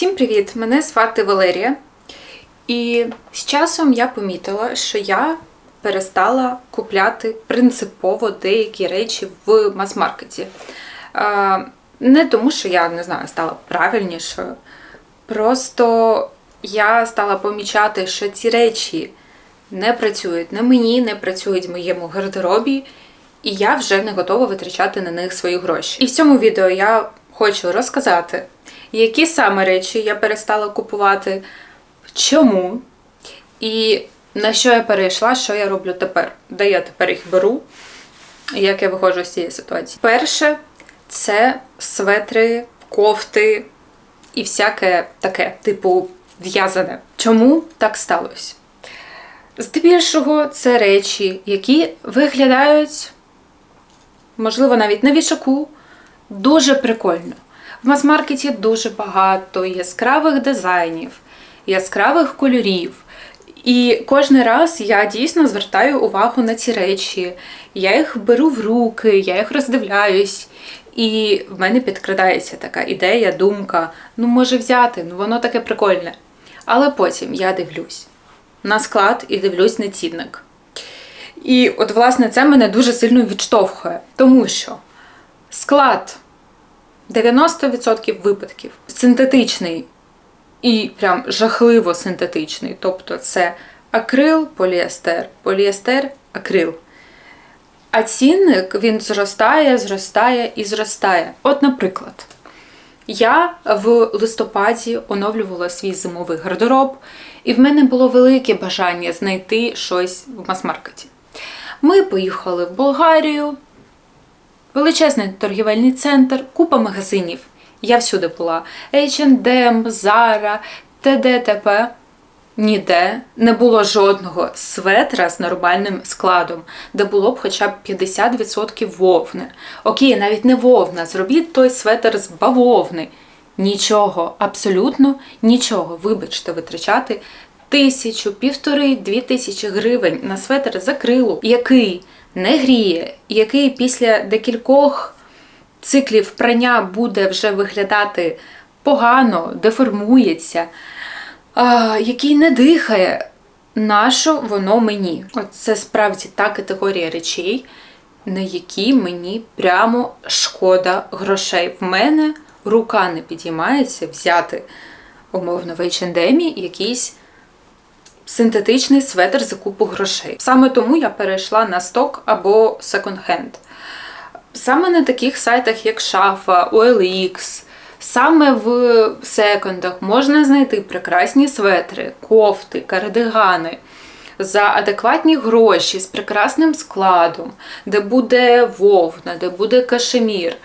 Всім привіт! Мене звати Валерія. І з часом я помітила, що я перестала купляти принципово деякі речі в мас-маркеті. Не тому, що я не знаю, стала правильнішою. Просто я стала помічати, що ці речі не працюють на мені, не працюють в моєму гардеробі, і я вже не готова витрачати на них свої гроші. І в цьому відео я хочу розказати, які саме речі я перестала купувати, чому, і на що я перейшла, що я роблю тепер, де я тепер їх беру, як я виходжу з цієї ситуації. Перше, це светри, кофти і всяке таке, типу в'язане. Чому так сталося? Здебільшого, це речі, які виглядають, можливо, навіть на вішаку, дуже прикольно. В мас-маркеті дуже багато яскравих дизайнів, яскравих кольорів. І кожен раз я дійсно звертаю увагу на ці речі. Я їх беру в руки, я їх роздивляюсь. І в мене підкрадається така ідея, думка: ну, може взяти, ну воно таке прикольне. Але потім я дивлюсь на склад і дивлюсь на цінник. І от, власне, це мене дуже сильно відштовхує, тому що склад 90% випадків синтетичний і прям жахливо синтетичний. Тобто це акрил, поліестер, поліестер, акрил. А цінник він зростає, зростає і зростає. От, наприклад, я в листопаді оновлювала свій зимовий гардероб, і в мене було велике бажання знайти щось в мас-маркеті. Ми поїхали в Болгарію, величезний торгівельний центр, купа магазинів. Я всюди була: H&M, Zara, ТДТП. Ніде не було жодного светра з нормальним складом, де було б хоча б 50% вовни. Окей, навіть не вовна, зробіть той светр з бавовни. Нічого, абсолютно нічого. Вибачте, витрачати тисячу, півтори, дві тисячі гривень на светр з який не гріє, який після декількох циклів прання буде вже виглядати погано, деформується а, який не дихає. Нащо воно мені? От це справді та категорія речей, на які мені прямо шкода грошей. В мене рука не підіймається взяти, умовно, в H&M якийсь синтетичний светр за купу грошей. Саме тому я перейшла на сток або секонд-хенд. Саме на таких сайтах, як Шафа, OLX, Саме в секондах можна знайти прекрасні светри, кофти, кардигани за адекватні гроші з прекрасним складом, де буде вовна, де буде кашемір,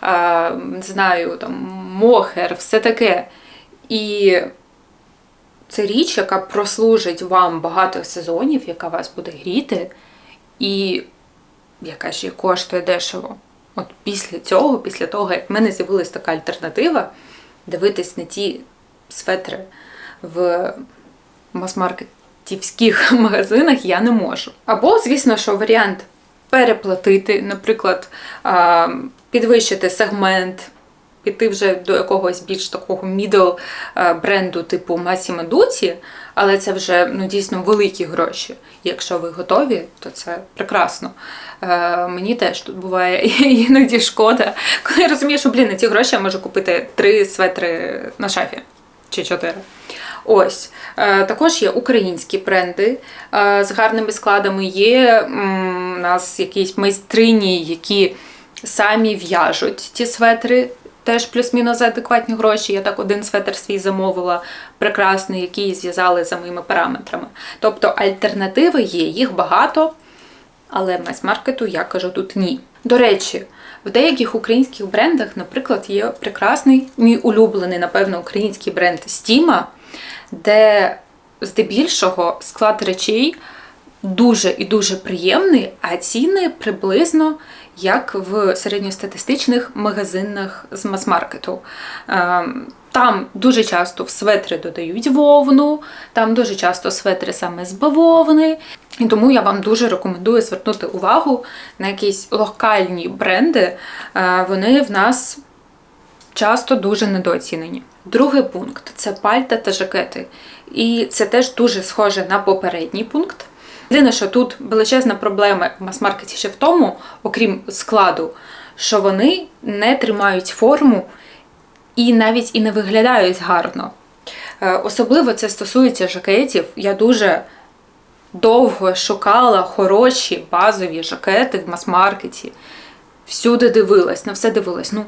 а, знаю, там, мохер, все таке. І це річ, яка прослужить вам багато сезонів, яка вас буде гріти, і яка ж і коштує дешево. От після цього, після того, як в мене з'явилася така альтернатива, дивитись на ті светри в мас-маркетівських магазинах я не можу. Або, звісно, що варіант переплатити, наприклад, підвищити сегмент. Піти вже до якогось більш такого мідл бренду типу Massimo Dutti, але це вже ну, дійсно великі гроші. Якщо ви готові, то це прекрасно. Е, Мені теж тут буває іноді шкода, коли я розумію, що блін, на ці гроші я можу купити три светри на шафі чи чотири. Ось. Е, Також є українські бренди е, з гарними складами. Є у нас якісь майстрині, які самі в'яжуть ті светри теж плюс-мінус за адекватні гроші. Я так один светр свій замовила прекрасний, який зв'язали за моїми параметрами. Тобто альтернативи є, їх багато, але мас-маркету я кажу тут ні. До речі, в деяких українських брендах, наприклад, є прекрасний, мій улюблений, напевно, український бренд Стіма, де здебільшого склад речей дуже і дуже приємний, а ціни приблизно як в середньостатистичних магазинах з мас-маркету. Ем, там дуже часто в светри додають вовну, там дуже часто светри саме з бавовни. І тому я вам дуже рекомендую звернути увагу на якісь локальні бренди. Е, вони в нас часто дуже недооцінені. Другий пункт це пальта та жакети. І це теж дуже схоже на попередній пункт. Єдине, що тут величезна проблема в мас-маркеті ще в тому, окрім складу, що вони не тримають форму і навіть і не виглядають гарно. Е, особливо це стосується жакетів. Я дуже довго шукала хороші базові жакети в мас-маркеті. Всюди дивилась, на все дивилась. Ну,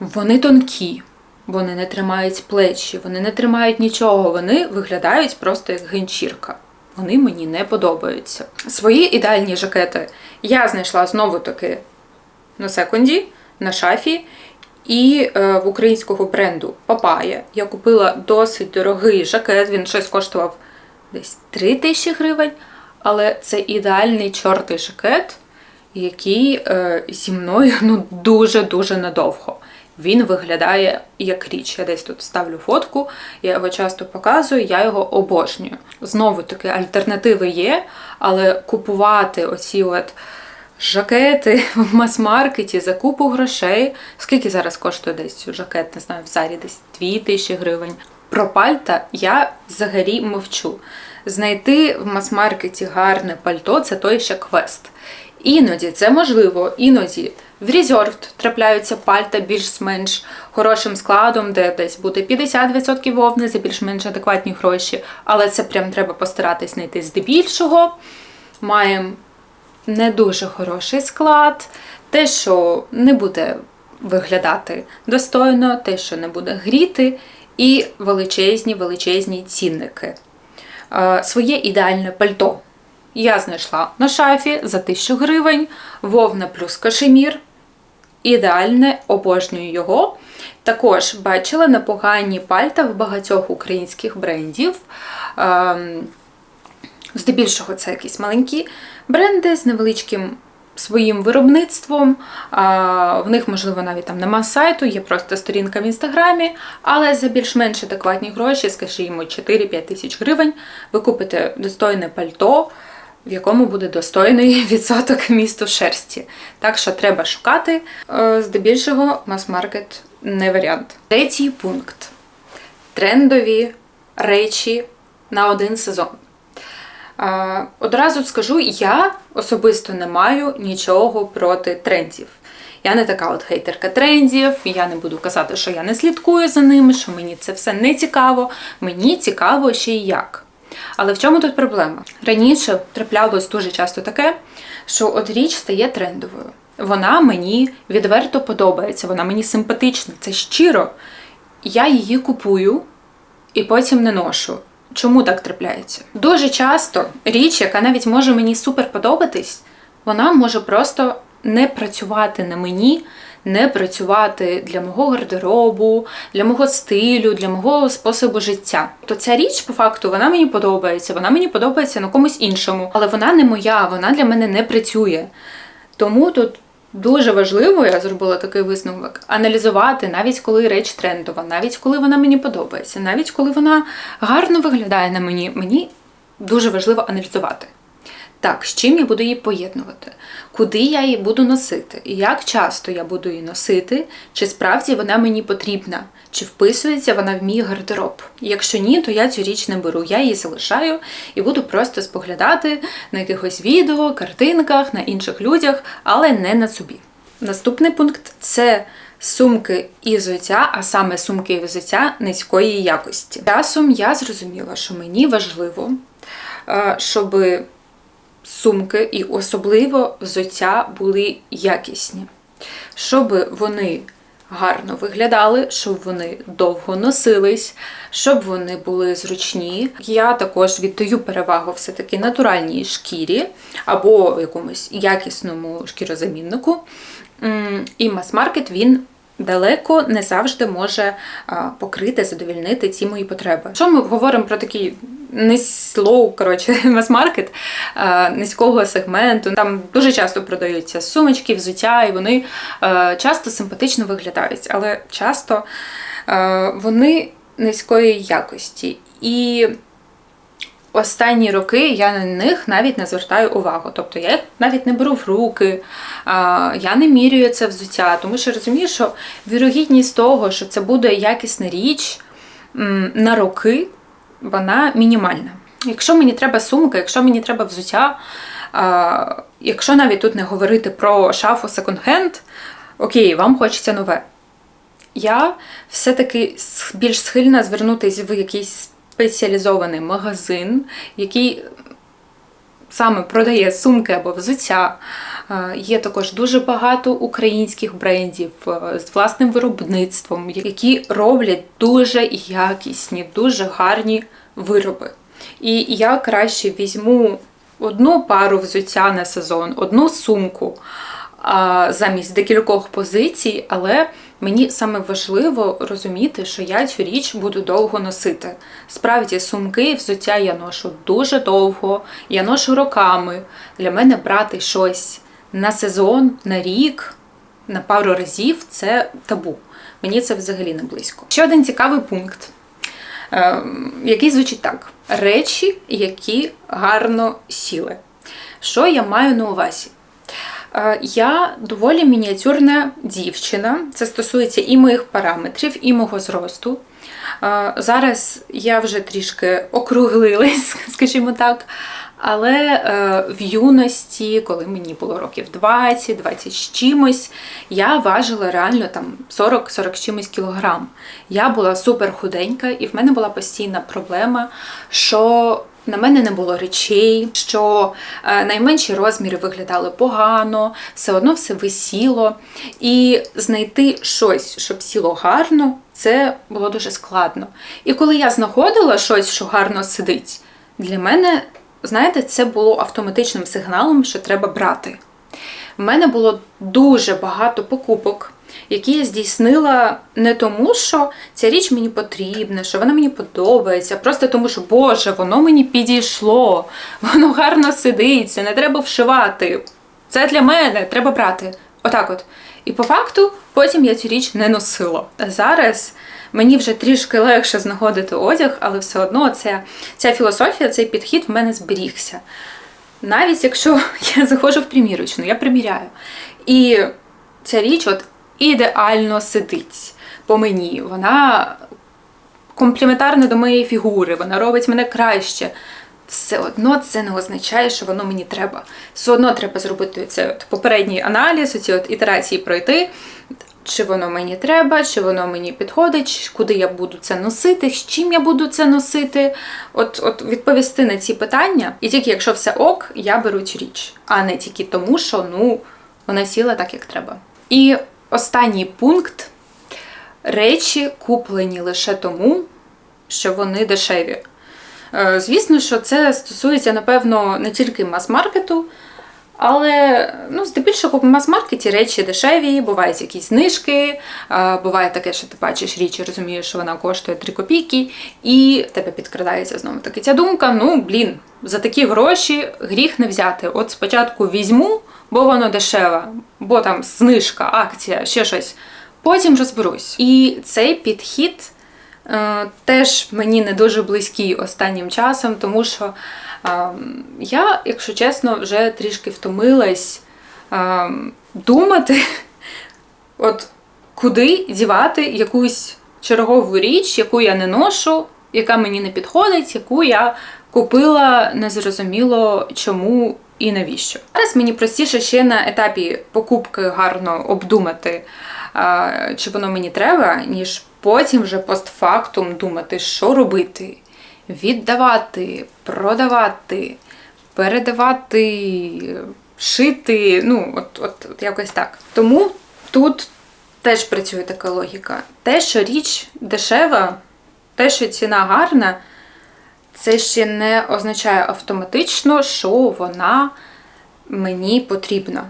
вони тонкі, вони не тримають плечі, вони не тримають нічого, вони виглядають просто як генчірка. Вони мені не подобаються. Свої ідеальні жакети я знайшла знову-таки на секунді, на шафі. І е, в українського бренду Папая я купила досить дорогий жакет, він щось коштував десь 3 тисячі гривень, але це ідеальний чорний жакет, який е, зі мною ну, дуже-дуже надовго. Він виглядає як річ. Я десь тут ставлю фотку, я його часто показую, я його обожнюю. Знову таки, альтернативи є, але купувати оці от жакети в мас-маркеті за купу грошей. Скільки зараз коштує десь жакет, не знаю, в зарі десь 2 тисячі гривень. Про пальта я взагалі мовчу. Знайти в мас-маркеті гарне пальто це той ще квест. Іноді це можливо, іноді в Reserved трапляються пальта більш-менш хорошим складом, де десь буде 50% вовни за більш-менш адекватні гроші, але це прям треба постаратись знайти здебільшого. Маємо не дуже хороший склад, те, що не буде виглядати достойно, те, що не буде гріти, і величезні величезні цінники. Своє ідеальне пальто. Я знайшла на шафі за 1000 гривень, вовна плюс кашемір. Ідеальне, обожнюю його. Також бачила непогані пальта в багатьох українських брендів. Ем, здебільшого, це якісь маленькі бренди з невеличким своїм виробництвом. В них, можливо, навіть там нема сайту, є просто сторінка в інстаграмі, але за більш-менш адекватні гроші, скажімо, 4-5 тисяч гривень, ви купите достойне пальто. В якому буде достойний відсоток місту шерсті. Так що треба шукати. Е, здебільшого, мас-маркет не варіант. Третій пункт: трендові речі на один сезон. Одразу скажу, я особисто не маю нічого проти трендів. Я не така от хейтерка трендів, я не буду казати, що я не слідкую за ними, що мені це все не цікаво. Мені цікаво ще й як. Але в чому тут проблема? Раніше траплялось дуже часто таке, що от річ стає трендовою. Вона мені відверто подобається, вона мені симпатична, це щиро. Я її купую і потім не ношу. Чому так трапляється? Дуже часто річ, яка навіть може мені супер подобатись, вона може просто не працювати на мені, не працювати для мого гардеробу, для мого стилю, для мого способу життя. То ця річ, по факту, вона мені подобається, вона мені подобається на комусь іншому, але вона не моя, вона для мене не працює. Тому тут Дуже важливо, я зробила такий висновок, аналізувати, навіть коли реч трендова, навіть коли вона мені подобається, навіть коли вона гарно виглядає на мені, мені дуже важливо аналізувати. Так, з чим я буду її поєднувати, куди я її буду носити, як часто я буду її носити, чи справді вона мені потрібна, чи вписується вона в мій гардероб. Якщо ні, то я цю річ не беру, я її залишаю і буду просто споглядати на якихось відео, картинках, на інших людях, але не на собі. Наступний пункт це сумки і взуття, а саме сумки і взуття низької якості. Часом я зрозуміла, що мені важливо, е, щоб сумки і особливо взуття були якісні, щоб вони гарно виглядали, щоб вони довго носились, щоб вони були зручні. Я також віддаю перевагу все-таки натуральній шкірі або якомусь якісному шкірозаміннику. І мас-маркет він далеко не завжди може покрити, задовільнити ці мої потреби. Якщо ми говоримо про такий слоу, коротше, мас-маркет низького сегменту, там дуже часто продаються сумочки, взуття, і вони часто симпатично виглядають, але часто вони низької якості. І останні роки я на них навіть не звертаю увагу. Тобто я їх навіть не беру в руки, я не мірюю це взуття, тому що розумію, що вірогідність того, що це буде якісна річ на роки, вона мінімальна. Якщо мені треба сумка, якщо мені треба взуття, якщо навіть тут не говорити про шафу секонд-хенд, окей, вам хочеться нове. Я все-таки більш схильна звернутися в якийсь спеціалізований магазин, який саме продає сумки або взуття. Є також дуже багато українських брендів з власним виробництвом, які роблять дуже якісні, дуже гарні вироби. І я краще візьму одну пару взуття на сезон, одну сумку замість декількох позицій, але мені саме важливо розуміти, що я цю річ буду довго носити. Справді, сумки, і взуття я ношу дуже довго, я ношу роками. Для мене брати щось на сезон, на рік, на пару разів це табу. Мені це взагалі не близько. Ще один цікавий пункт, ем, який звучить так: речі, які гарно сіли. Що я маю на увазі? Е, я доволі мініатюрна дівчина. Це стосується і моїх параметрів, і мого зросту. Е, зараз я вже трішки округлилась, скажімо так. Але е, в юності, коли мені було років 20, 20 з чимось, я важила реально там 40-40 з чимось кілограм. Я була супер худенька, і в мене була постійна проблема, що на мене не було речей, що е, найменші розміри виглядали погано, все одно все висіло. І знайти щось, щоб сіло гарно, це було дуже складно. І коли я знаходила щось, що гарно сидить, для мене, знаєте, це було автоматичним сигналом, що треба брати. У мене було дуже багато покупок які я здійснила не тому, що ця річ мені потрібна, що вона мені подобається, просто тому, що, Боже, воно мені підійшло, воно гарно сидиться, не треба вшивати. Це для мене, треба брати. Отак от. І по факту потім я цю річ не носила. Зараз мені вже трішки легше знаходити одяг, але все одно ця, ця філософія, цей підхід в мене зберігся. Навіть якщо я заходжу в примірочну, я приміряю. І ця річ, от ідеально сидить по мені. Вона компліментарна до моєї фігури, вона робить мене краще. Все одно це не означає, що воно мені треба. Все одно треба зробити цей от попередній аналіз, ці от ітерації пройти. Чи воно мені треба, чи воно мені підходить, куди я буду це носити, з чим я буду це носити. От от відповісти на ці питання. І тільки якщо все ок, я беру цю річ, а не тільки тому, що ну, вона сіла так, як треба. І Останній пункт речі куплені лише тому, що вони дешеві. Е, звісно, що це стосується, напевно, не тільки мас-маркету, але ну, здебільшого в мас-маркеті речі дешеві, бувають якісь знижки, буває таке, що ти бачиш річ і розумієш, що вона коштує 3 копійки, і в тебе підкрадається знову таки ця думка: ну, блін, за такі гроші гріх не взяти. От спочатку візьму бо воно дешеве, бо там знижка, акція, ще щось. Потім розберусь. І цей підхід е, теж мені не дуже близький останнім часом, тому що я, якщо чесно, вже трішки втомилась е, думати, от куди дівати якусь чергову річ, яку я не ношу, яка мені не підходить, яку я купила незрозуміло чому і навіщо. Зараз мені простіше ще на етапі покупки гарно обдумати, чи воно мені треба, ніж потім вже постфактум думати, що робити, віддавати, продавати, передавати, шити. Ну, от, от, от якось так. Тому тут теж працює така логіка. Те, що річ дешева, те, що ціна гарна це ще не означає автоматично, що вона мені потрібна.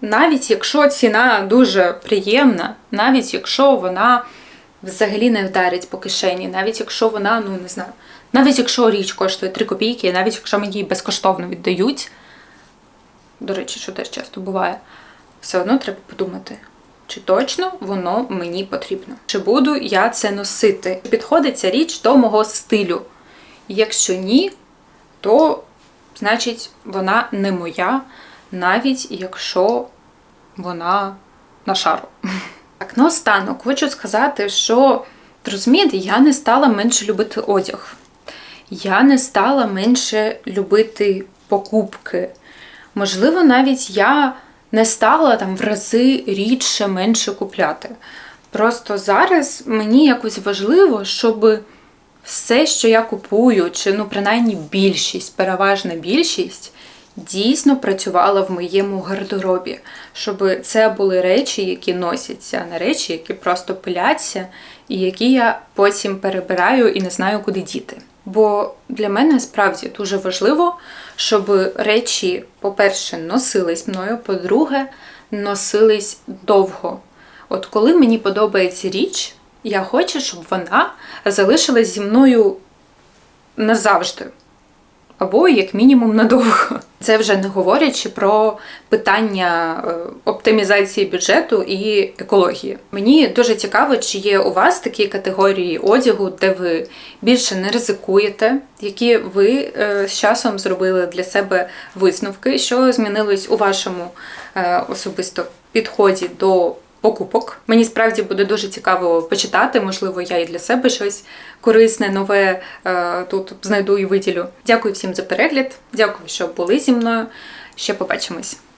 Навіть якщо ціна дуже приємна, навіть якщо вона взагалі не вдарить по кишені, навіть якщо вона, ну не знаю, навіть якщо річ коштує 3 копійки, навіть якщо мені її безкоштовно віддають, до речі, що теж часто буває, все одно треба подумати, чи точно воно мені потрібно. Чи буду я це носити? Підходить ця річ до мого стилю. Якщо ні, то значить вона не моя, навіть якщо вона на шару. Наостанок хочу сказати, що розумієте, я не стала менше любити одяг. Я не стала менше любити покупки. Можливо, навіть я не стала там в рази рідше менше купляти. Просто зараз мені якось важливо, щоб все, що я купую, чи ну принаймні більшість, переважна більшість, дійсно працювала в моєму гардеробі, щоб це були речі, які носяться, а не речі, які просто пиляться, і які я потім перебираю і не знаю, куди діти. Бо для мене справді дуже важливо, щоб речі, по-перше, носились мною, по-друге, носились довго. От коли мені подобається річ, я хочу, щоб вона залишилась зі мною назавжди. Або, як мінімум, надовго. Це вже не говорячи про питання е, оптимізації бюджету і екології. Мені дуже цікаво, чи є у вас такі категорії одягу, де ви більше не ризикуєте, які ви е, з часом зробили для себе висновки, що змінилось у вашому е, особисто підході до покупок. Мені справді буде дуже цікаво почитати. Можливо, я і для себе щось корисне, нове е, тут знайду і виділю. Дякую всім за перегляд. Дякую, що були зі мною. Ще побачимось.